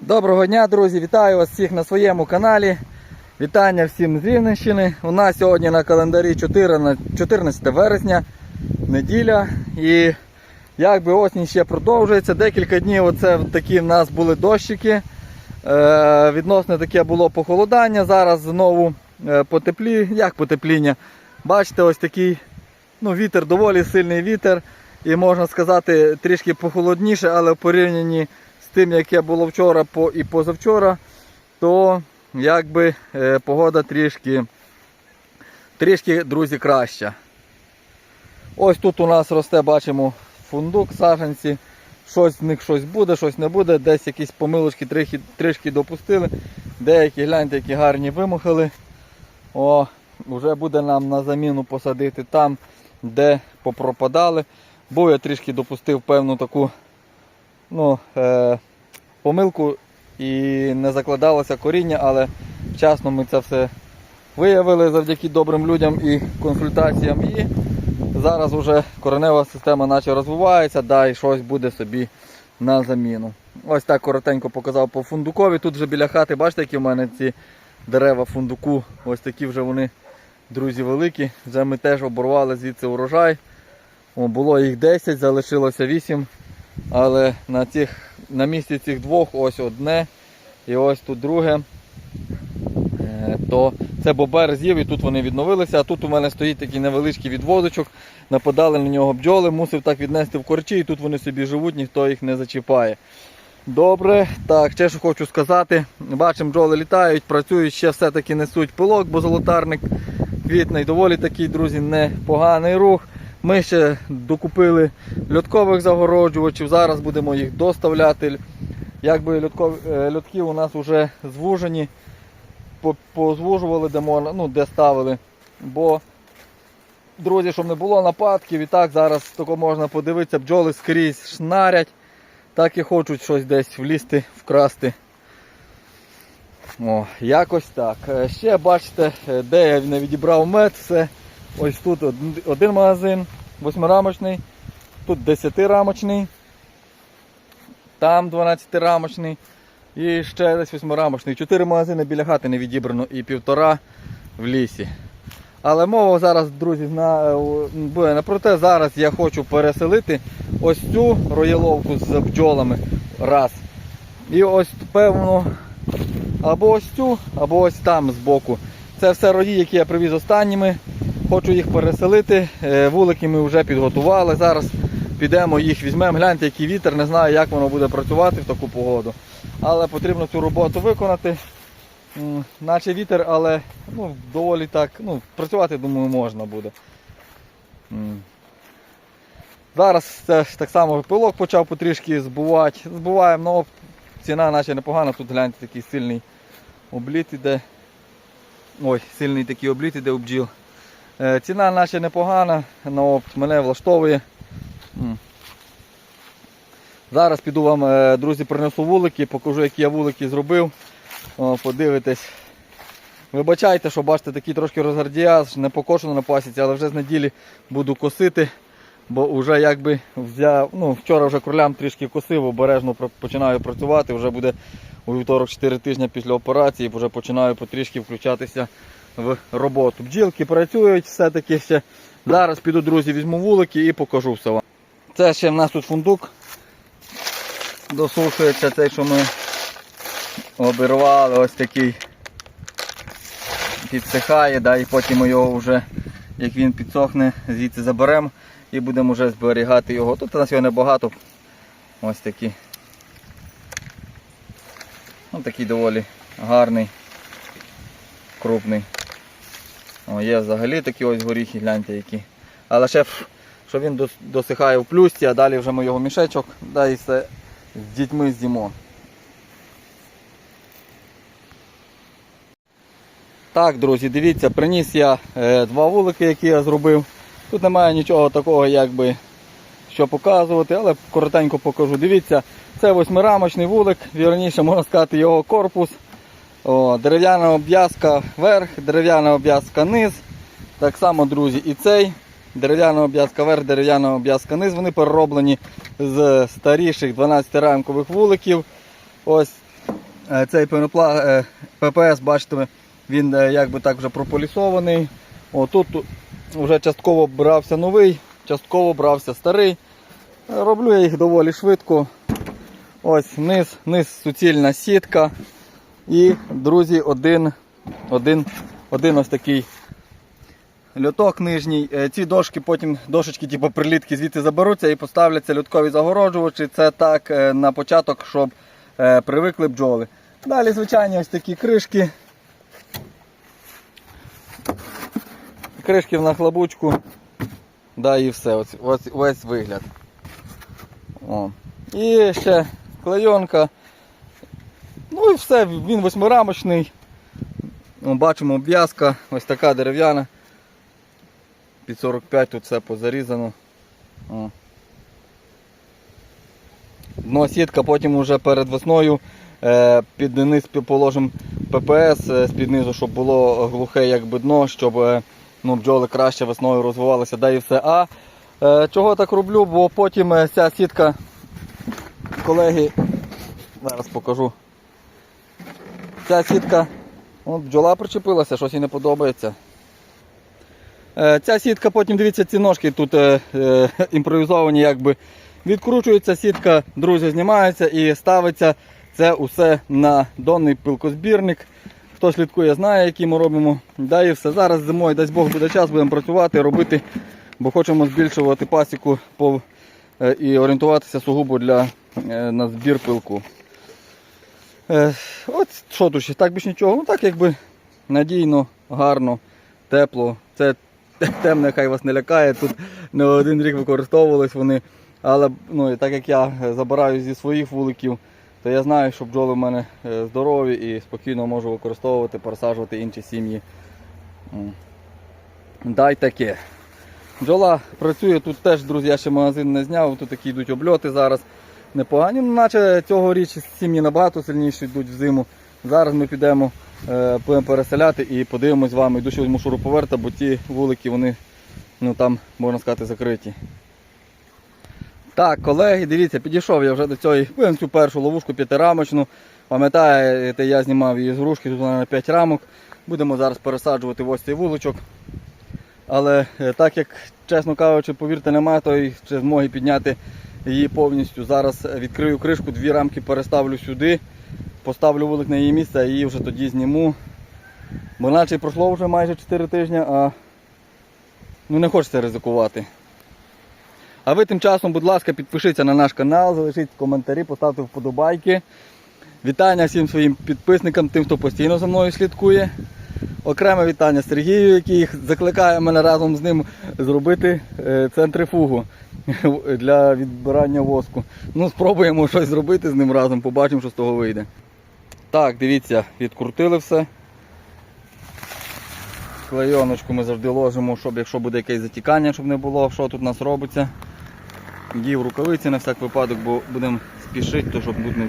Доброго дня, друзі! Вітаю вас всіх на своєму каналі. Вітання всім з Рівненщини. У нас сьогодні на календарі 14 14 вересня, неділя. І якби осінь ще продовжується. Декілька днів оце такі в нас були дощики. Е, відносно таке було похолодання. Зараз знову е, потеплі, як потепління. Бачите, ось такий ну, вітер, доволі сильний вітер. І можна сказати, трішки похолодніше, але в порівнянні тим, яке було вчора і позавчора, то якби е, погода трішки, трішки, друзі, краща. Ось тут у нас росте, бачимо, фундук, саджанці. Щось з них щось буде, щось не буде. Десь якісь помилочки трішки, трішки допустили. Деякі, гляньте, які гарні вимахали. О, вже буде нам на заміну посадити там, де попропадали. Бо я трішки допустив певну таку ну, е, помилку і не закладалося коріння, але вчасно ми це все виявили завдяки добрим людям і консультаціям. І зараз вже коренева система наче розвивається, да, і щось буде собі на заміну. Ось так коротенько показав по фундукові. Тут вже біля хати, бачите, які в мене ці дерева фундуку. Ось такі вже вони, друзі, великі. Вже ми теж оборвали звідси урожай. О, було їх 10, залишилося 8. Але на, цих, на місці цих двох ось одне і ось тут друге. Е, То це бобер з'їв і тут вони відновилися. А тут у мене стоїть такий невеличкий відводочок. Нападали на нього бджоли, мусив так віднести в корчі, і тут вони собі живуть, ніхто їх не зачіпає. Добре, так, ще що хочу сказати. Бачимо, бджоли літають, працюють, ще все-таки несуть пилок, бо золотарник квітний. Доволі такий, друзі, непоганий рух. Ми ще докупили льоткових загороджувачів, зараз будемо їх доставляти. Якби льоткові, е, льотки у нас вже звужені, позвужували, де, можна, ну, де ставили. Бо, друзі, щоб не було нападків, і так зараз тако можна подивитися, бджоли скрізь шнарять, так і хочуть щось десь влізти, вкрасти. О, якось так. Е, Ще бачите, е, де я не відібрав мед, все. Ось тут один магазин, восьмирамочний, тут десятирамочний, там 12-рамочний і ще десь восьмирамочний. Чотири магазини біля хати не відібрано і півтора в лісі. Але мова зараз, друзі, на, е, буде не про те. Зараз я хочу переселити ось цю рояловку з бджолами. Раз. І ось певно або ось цю, або ось там збоку. Це все рої, які я привіз останніми. Хочу їх переселити. Е, Вулики ми вже підготували. Зараз підемо їх візьмемо. Гляньте, який вітер, не знаю, як воно буде працювати в таку погоду. Але потрібно цю роботу виконати. Наче вітер, але ну, доволі так. Ну, працювати, думаю, можна буде. Зараз це так само пилок почав потрішки збувати. Збуваємо, ну, ціна наче непогана. Тут гляньте такий сильний обліт іде. Ой, сильний такий обліт іде бджіл. Е, Ціна наче непогана, на мене влаштовує. Зараз піду вам, е, друзі, принесу вулики, покажу, які я вулики зробив. О, подивитесь. Вибачайте, що бачите, такий трошки розгардіяж, не покошено на пасіці, але вже з неділі буду косити, бо вже якби взяв, ну, вчора вже кролям трішки косив, обережно починаю працювати, вже буде у вівторок 4 тижні після операції, вже починаю потрішки включатися в роботу. Бджілки працюють все-таки ще. Зараз піду, друзі, візьму вулики і покажу все вам. Це ще в нас тут фундук. Досушується цей, що ми обірвали, ось такий підсихає, да, і потім ми його вже, як він підсохне, звідси заберемо і будемо вже зберігати його. Тут у нас його небагато. Ось такий. Ось такий доволі гарний, крупний. О, є взагалі такі ось горіхи, гляньте які. Але ще що він досихає в плюсті, а далі вже ми його мішечок, да, і все з дітьми з'їмо. Так, друзі, дивіться, приніс я е, два вулики, які я зробив. Тут немає нічого такого, якби що показувати, але коротенько покажу. Дивіться, це восьмирамочний вулик, вірніше можна сказати його корпус. О, дерев'яна обв'язка верх, дерев'яна обв'язка низ. Так само, друзі, і цей. Дерев'яна обв'язка верх, дерев'яна обв'язка низ. Вони перероблені з старіших 12-рамкових вуликів. Ось Е, Цей е, ППС, бачите, він е, якби так вже прополісований. О, тут вже частково брався новий, частково брався старий. Роблю я їх доволі швидко. Ось низ, низ суцільна сітка. І, друзі, один, один, один ось такий льоток нижній. Е, Ці дошки потім дошечки, типу прилітки звідти заберуться і поставляться льоткові загороджувачі. Це так е, на початок, щоб е, привикли бджоли. Далі, звичайні, ось такі кришки. Кришки в нахлобучку. Да, і все. Ось, ось весь вигляд. О. І ще клейонка. Ну і все, він восьмирамочний. Бачимо обв'язка, ось така дерев'яна. Під 45 тут все позарізано. Дно сітка, потім вже перед весною е, під низ положимо ППС е, з-під низу, щоб було глухе якби дно, щоб е, ну, бджоли краще весною розвивалися, да і все. А чого так роблю, бо потім ця сітка, колеги, зараз покажу. Ця сітка, от бджола причепилася, щось їй не подобається. Е, Ця сітка, потім дивіться, ці ножки тут е, е, імпровізовані, якби відкручується сітка, друзі, знімається і ставиться це усе на донний пилкозбірник. Хто слідкує, знає, які ми робимо. Да і все. Зараз зимою, дасть Бог буде час, будемо працювати, робити, бо хочемо збільшувати пасіку по, е, і орієнтуватися сугубо для, е, на збір пилку. Е, от що тут так більш нічого. Ну так якби надійно, гарно, тепло. Це темне, хай вас не лякає. Тут не один рік використовувались вони. Але ну, так як я забираю зі своїх вуликів, то я знаю, що бджоли в мене е, здорові і спокійно можу використовувати, пересаджувати інші сім'ї. Дай таке. Бджола працює тут теж, друзі, я ще магазин не зняв, тут такі йдуть обльоти зараз непогані. Ну, наче цьогоріч сім'ї набагато сильніше йдуть в зиму. Зараз ми підемо, е, будемо переселяти і подивимось з вами. Йду ще візьму шуруповерта, бо ті вулики, вони ну, там, можна сказати, закриті. Так, колеги, дивіться, підійшов я вже до цієї цю першу ловушку п'ятирамочну. Пам'ятаєте, я знімав її з грушки, тут вона на 5 рамок. Будемо зараз пересаджувати ось цей вуличок. Але е, так як, чесно кажучи, повірте, немає тої ще змоги підняти її повністю. Зараз відкрию кришку, дві рамки переставлю сюди, поставлю вулик на її місце, а її вже тоді зніму. Бо наче пройшло вже майже 4 тижні, а ну, не хочеться ризикувати. А ви тим часом, будь ласка, підпишіться на наш канал, залишіть коментарі, поставте вподобайки. Вітання всім своїм підписникам, тим, хто постійно за мною слідкує. Окреме вітання Сергію, який закликає мене разом з ним зробити е, центрифугу для відбирання воску. Ну, спробуємо щось зробити з ним разом, побачимо, що з того вийде. Так, дивіться, відкрутили все. Клейоночку ми завжди ложимо, щоб якщо буде якесь затікання, щоб не було, що тут у нас робиться. Дів рукавиці на всяк випадок, бо будемо спішити, то щоб тут не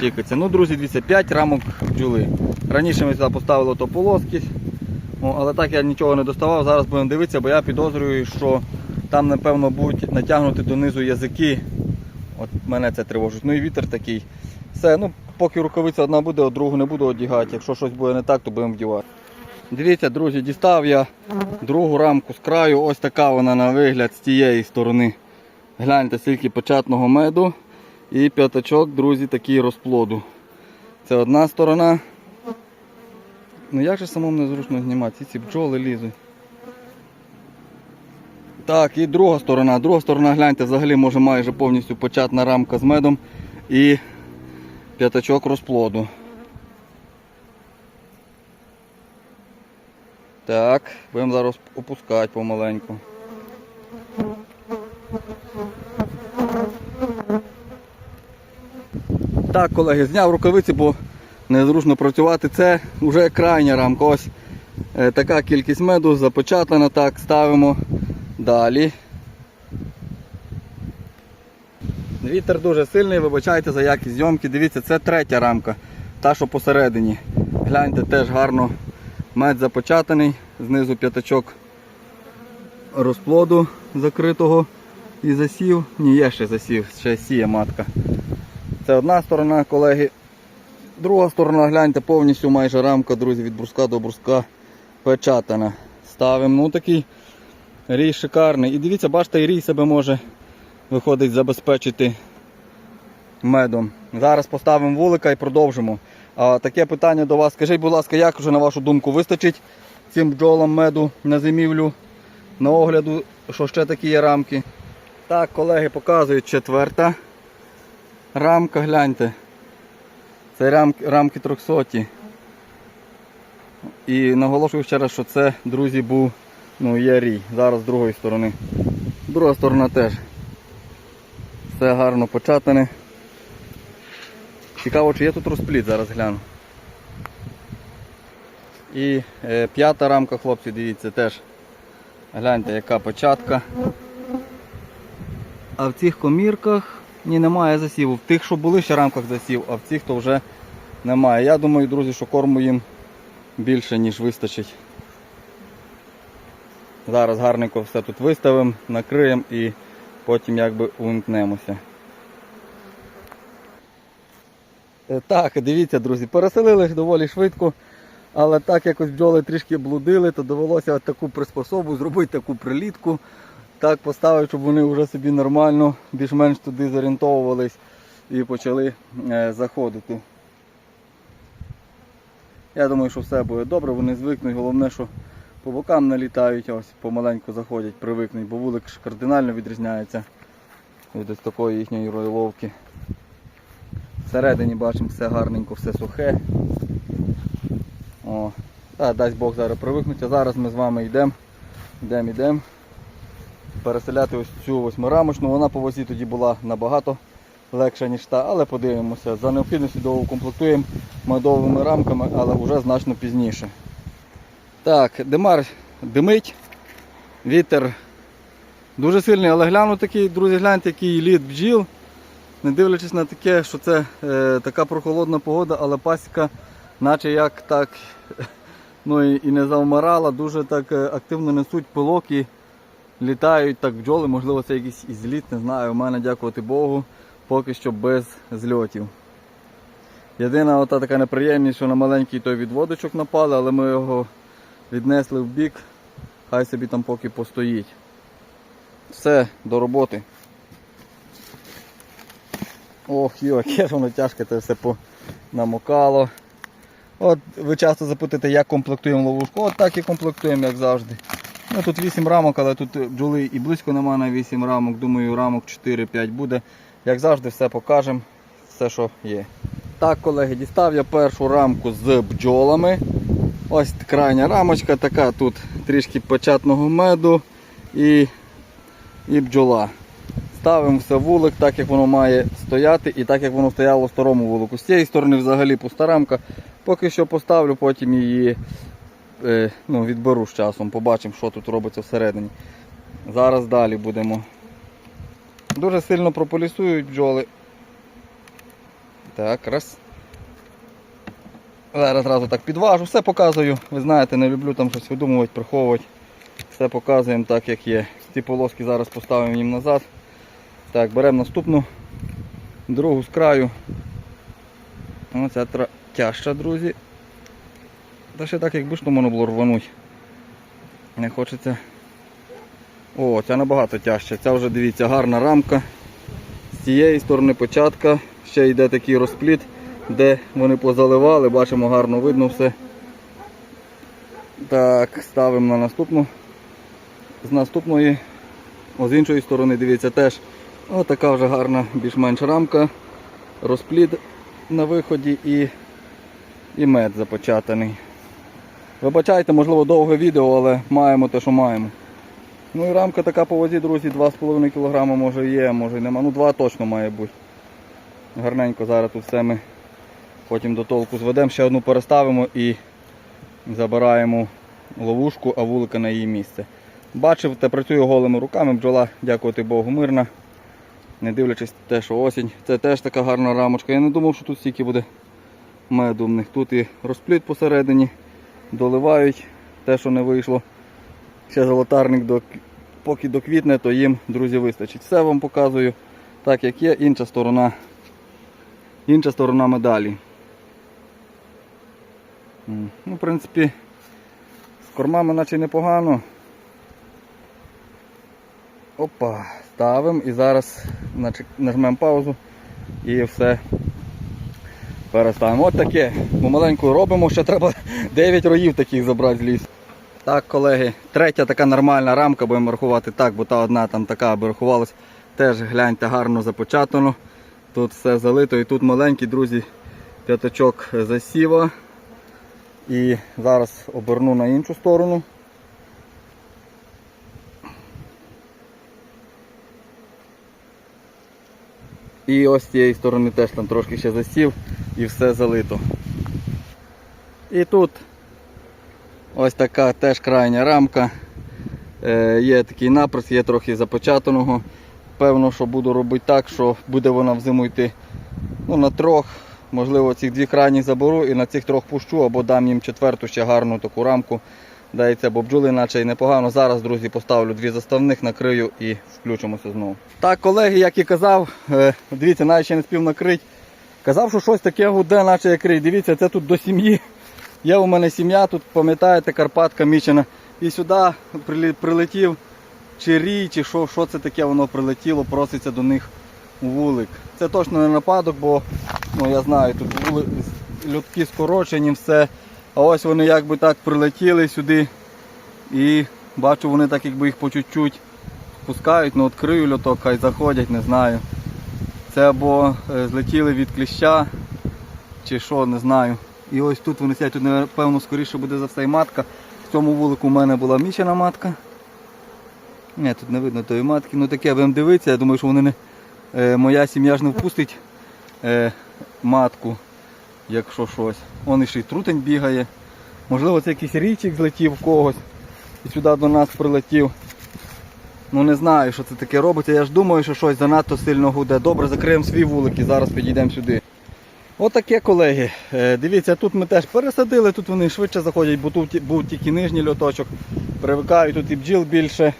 чекатися. Ну, друзі, дивіться, 5 рамок бджоли. Раніше ми сюди поставили то полоски, але так я нічого не доставав. Зараз будемо дивитися, бо я підозрюю, що там, напевно, будуть натягнути донизу язики. От мене це тривожить. Ну і вітер такий. Все, ну поки рукавиця одна буде, а другу не буду одягати. Якщо щось буде не так, то будемо вдівати. Дивіться, друзі, дістав я другу рамку з краю. Ось така вона на вигляд з тієї сторони. Гляньте, скільки початного меду і п'ятачок, друзі, такий розплоду. Це одна сторона. Ну як же самому незручно знімати? Ці ці бджоли лізуть. Так, і друга сторона. Друга сторона, гляньте, взагалі може майже повністю початна рамка з медом і п'ятачок розплоду. Так, будемо зараз опускати помаленьку. Так, колеги, зняв рукавиці, бо незручно працювати. Це вже крайня рамка. Ось е, така кількість меду запечатана. Так, ставимо далі. Вітер дуже сильний, вибачайте за якість зйомки. Дивіться, це третя рамка, та що посередині. Гляньте, теж гарно мед запечатаний, знизу п'ятачок розплоду закритого і засів. Ні, є ще засів, ще сіє матка. Це одна сторона, колеги. Друга сторона, гляньте, повністю майже рамка, друзі, від бруска до бруска печатана. Ставимо, ну такий рій шикарний. І дивіться, бачите, і рій себе може виходить забезпечити медом. Зараз поставимо вулика і продовжимо. А, таке питання до вас. Скажіть, будь ласка, як вже на вашу думку вистачить цим бджолам меду на зимівлю, на огляду, що ще такі є рамки? Так, колеги, показують четверта рамка, гляньте. Це рамки, рамки 300. І наголошую ще раз, що це, друзі, був ну, є рій. Зараз з другої сторони. Друга сторона теж. Все гарно початане. Цікаво, чи є тут розпліт, зараз гляну. І е, п'ята рамка, хлопці, дивіться, теж. Гляньте, яка початка. А в цих комірках ні, немає засіву. В тих, що були ще рамках засів, а в цих то вже немає. Я думаю, друзі, що корму їм більше, ніж вистачить. Зараз гарненько все тут виставимо, накриємо і потім якби увімкнемося. Е, Так, дивіться, друзі, переселили доволі швидко, але так якось бджоли трішки блудили, то довелося таку приспособу зробити таку прилітку. Так поставити, щоб вони вже собі нормально, більш-менш туди зорієнтовувались і почали е, заходити. Я думаю, що все буде добре, вони звикнуть. Головне, що по бокам налітають, ось помаленьку заходять, привикнуть, бо вулик кардинально відрізняється від ось такої їхньої ройловки. Всередині бачимо все гарненько, все сухе. О, та, дасть Бог зараз привикнуть, а зараз ми з вами йдемо, йдемо, йдемо. Переселяти ось цю восьмирамочну, вона по вазі тоді була набагато легша, ніж та, але подивимося. За необхідністю доукомплектуємо медовими рамками, але вже значно пізніше. Так, димар димить, вітер дуже сильний, але гляну такий, друзі, гляньте, який лід бджіл. Не дивлячись на таке, що це е, така прохолодна погода, але пасіка, наче як так ну, і, і не завмирала, дуже так е, активно несуть пилок і літають так бджоли, можливо це якийсь і зліт, не знаю. У мене, дякувати Богу, поки що без зльотів. Єдина ота така неприємність, що на маленький той відводочок напали, але ми його віднесли в бік, хай собі там поки постоїть. Все, до роботи. Ох, йо, яке воно тяжке, це все намокало. От ви часто запитуєте, як комплектуємо ловушку. От так і комплектуємо, як завжди. Ну, Тут 8 рамок, але тут бджоли і близько немає на 8 рамок. Думаю, рамок 4-5 буде. Як завжди, все покажемо, все, що є. Так, колеги, дістав я першу рамку з бджолами. Ось крайня рамочка, така тут трішки печатного меду і, і бджола. Ставимо все вулик, так як воно має стояти і так як воно стояло в старому вулику. З цієї сторони взагалі пуста рамка. Поки що поставлю, потім її е, ну, відберу з часом, побачимо, що тут робиться всередині. Зараз далі будемо. Дуже сильно прополісують бджоли. Так, раз. Зараз одразу так підважу, все показую. Ви знаєте, не люблю там щось видумувати, приховувати. Все показуємо так, як є. Ці полоски зараз поставимо їм назад. Так, беремо наступну, другу з краю. Оця тяжча, друзі. Та ще так, якби ж то можна було рвануть. Не хочеться. О, ця набагато тяжча. Ця вже дивіться гарна рамка. З цієї сторони початка ще йде такий розпліт, де вони позаливали, бачимо гарно видно все. Так, ставимо на наступну. З наступної, о, з іншої сторони, дивіться, теж отака вже гарна більш-менш рамка, розпліт на виході і, і мед започатаний. Вибачайте, можливо, довге відео, але маємо те, що маємо. Ну і рамка така по вазі, друзі, 2,5 кг може є, може і нема. Ну 2 точно має бути. Гарненько зараз тут все ми потім до толку зведемо, ще одну переставимо і забираємо ловушку, а вулика на її місце. Бачив, працюю голими руками, бджола, дякувати Богу, мирна. Не дивлячись те, що осінь. Це теж така гарна рамочка. Я не думав, що тут стільки буде меду в них. Тут і розпліт посередині, доливають те, що не вийшло. Ще золотарник поки доквітне, то їм, друзі, вистачить. Все вам показую так, як є, інша сторона, інша сторона медалі. Ну, в принципі, з кормами наче непогано. Опа, ставимо і зараз нажмемо паузу і все переставимо. От таке. Помаленьку робимо, ще треба 9 роїв таких забрати з лісу. Так, колеги, третя така нормальна рамка, будемо рахувати так, бо та одна там така аби. Теж гляньте гарно започатано. Тут все залито і тут маленький, друзі, п'ятачок засіва. І зараз оберну на іншу сторону. І ось з цієї сторони теж там трошки ще засів і все залито. І тут ось така теж крайня рамка. Е, є такий наприс, є трохи запечатаного. Певно, що буду робити так, що буде вона взиму йти ну, на трьох. Можливо, ці дві крайні заберу і на цих трьох пущу, або дам їм четверту ще гарну таку рамку. Дається, бо бджоли наче й непогано. Зараз, друзі, поставлю дві заставних, накрию і включимося знову. Так, колеги, як і казав, е, дивіться, навіть ще не спів накрити. Казав, що щось таке гуде, наче як рий. Дивіться, це тут до сім'ї. Є у мене сім'я, тут пам'ятаєте, Карпатка мічена. І сюди прилетів чи рій, чи що, що це таке, воно прилетіло, проситься до них у вулик. Це точно не нападок, бо ну, я знаю, тут були людки скорочені, все. А ось вони якби так прилетіли сюди і бачу, вони так якби їх по чуть-чуть пускають, ну відкрию льоток, хай заходять, не знаю. Це або е, злетіли від кліща, чи що, не знаю. І ось тут вони сидять, тут напевно скоріше буде за все і матка. В цьому вулику у мене була мічена матка. Ні, тут не видно тої матки. Ну таке будемо дивитися, я думаю, що вони не. Е, моя сім'я ж не впустить е, матку, якщо щось. Вон ще й трутень бігає. Можливо, це якийсь річик злетів в когось і сюди до нас прилетів. Ну не знаю, що це таке робиться. Я ж думаю, що щось занадто сильно гуде. Добре, закриємо свій вулик і зараз підійдемо сюди. Отаке, колеги. Е, Дивіться, тут ми теж пересадили, тут вони швидше заходять, бо тут був тільки нижній льоточок. Привикають, тут і бджіл більше.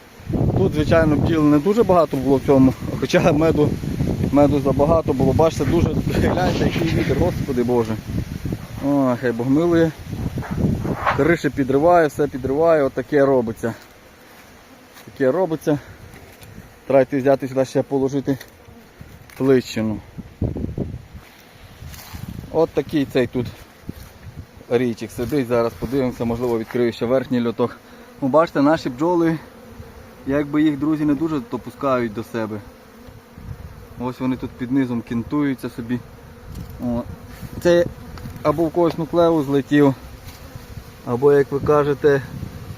Тут, звичайно, бджіл не дуже багато було в цьому, хоча меду, меду забагато було. Бачите, дуже гляньте, який вітер, господи Боже. Ой, хай Бог милує. Криші підриває, все підриває, отаке робиться. Таке робиться. Треба йти взяти сюди ще положити плищину. От такий цей тут річик сидить, зараз подивимося, можливо відкрию ще верхній льоток. Ну, бачите, наші бджоли, якби їх друзі не дуже то пускають до себе. Ось вони тут під низом кінтуються собі. О. Це або в когось нуклеус злетів, або як ви кажете,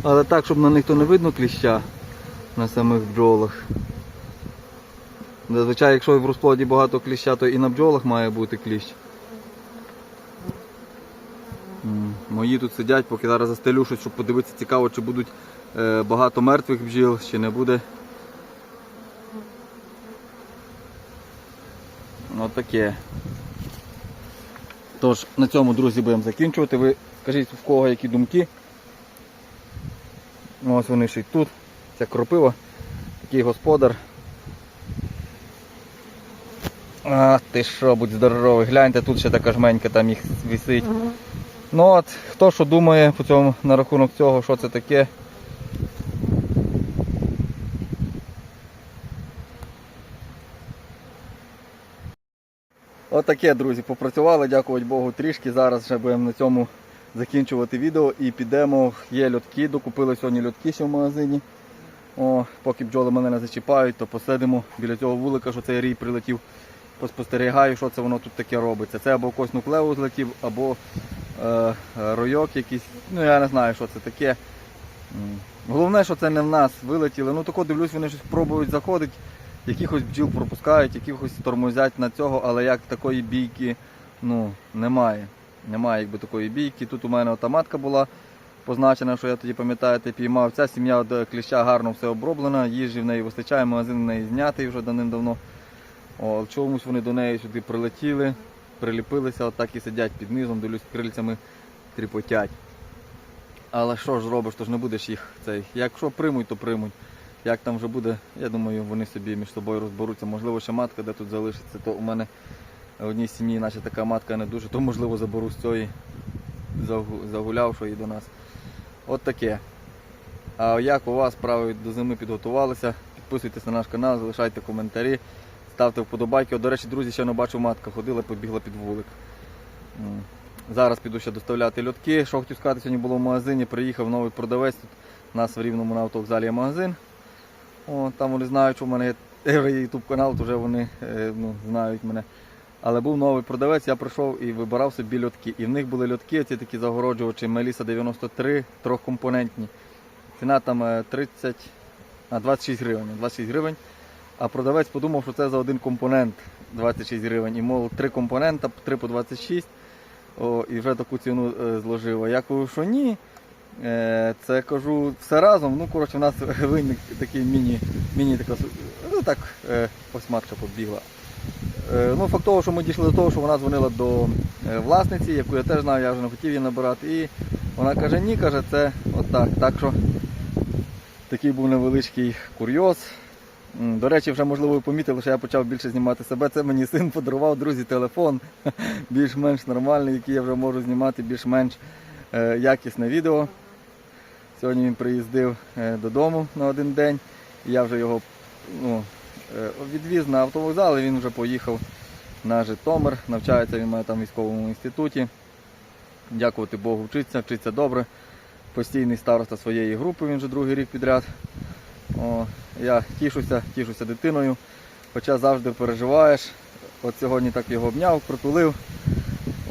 але так, щоб на них то не видно кліща на самих бджолах. Зазвичай, якщо в розплоді багато кліща, то і на бджолах має бути кліщ. Мої тут сидять, поки зараз застелю щось, щоб подивитися цікаво, чи будуть е, багато мертвих бджіл, чи не буде. От таке. Тож, на цьому, друзі, будемо закінчувати. Ви скажіть, в кого які думки. Ну, Ось вони ще й тут. Це кропива, такий господар. А, ти що, будь здоровий. Гляньте, тут ще така жменька там їх висить. Ну от, хто що думає по цьому, на рахунок цього, що це таке. Отаке, друзі, попрацювали, дякувати Богу, трішки. Зараз вже будемо на цьому закінчувати відео і підемо. Є льотки, докупили сьогодні льотки ще в магазині. О, поки бджоли мене не зачіпають, то посидимо біля цього вулика, що цей рій прилетів. Поспостерігаю, що це воно тут таке робиться. Це або когось нуклеус злетів, або е, ройок якийсь. Ну я не знаю, що це таке. Головне, що це не в нас вилетіли. Ну тако дивлюсь, вони щось пробують заходити, якихось бджіл пропускають, якихось тормозять на цього, але як такої бійки ну, немає. Немає якби такої бійки. Тут у мене ота матка була позначена, що я тоді пам'ятаєте, піймав. Ця сім'я до кліща гарно все оброблена, їжі в неї вистачає, магазин в неї знятий вже давним-давно. О, чомусь вони до неї сюди прилетіли, приліпилися, отак і сидять під низом, дивлюсь, крильцями тріпотять. Але що ж робиш, то ж не будеш їх цей. Якщо приймуть, то приймуть. Як там вже буде, я думаю, вони собі між собою розберуться. Можливо, ще матка, де тут залишиться, то у мене в одній сім'ї, наче така матка не дуже, то можливо заберу з цієї. загу- загулявшої до нас. От таке. А як у вас справи до зими підготувалися? Підписуйтесь на наш канал, залишайте коментарі, ставте вподобайки. От, До речі, друзі, ще не бачив матка, ходила, побігла під вулик. Зараз піду ще доставляти льотки. Що хотів сказати, сьогодні було в магазині, приїхав новий продавець. Тут у нас в рівному на автовокзалі є магазин. О, там вони знають, що в мене є YouTube канал, то вже вони е, ну, знають мене. Але був новий продавець, я прийшов і вибирав собі льотки. І в них були льотки, ці такі загороджувачі Melissa 93, трьохкомпонентні. Ціна там е, 30, а 26 гривень. 26 гривень. А продавець подумав, що це за один компонент 26 гривень. І мов три компонента, 3 по 26. О, і вже таку ціну е, зложив. Я кажу, що ні. Е, це кажу все разом. Ну, коротше, в нас виник такий міні, міні така, ну так, е, побігла. Е, ну, факт того, що ми дійшли до того, що вона дзвонила до власниці, яку я теж знаю, я вже не хотів її набирати. І вона каже, ні, каже, це отак. Так що такий був невеличкий курйоз. До речі, вже можливо ви помітили, що я почав більше знімати себе. Це мені син подарував, друзі, телефон більш-менш нормальний, який я вже можу знімати більш-менш якісне відео. Сьогодні він приїздив е, додому на один день. Я вже його ну, е, відвіз на автовокзал, і він вже поїхав на Житомир. Навчається він має там в військовому інституті. Дякувати Богу, вчиться, вчиться добре. Постійний староста своєї групи, він вже другий рік підряд. О, я тішуся, тішуся дитиною, хоча завжди переживаєш. От сьогодні так його обняв, притулив.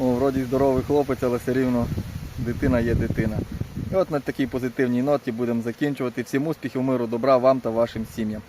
О, вроді здоровий хлопець, але все рівно дитина є дитина. І от на такій позитивній ноті будемо закінчувати. Всім успіхів, миру, добра вам та вашим сім'ям.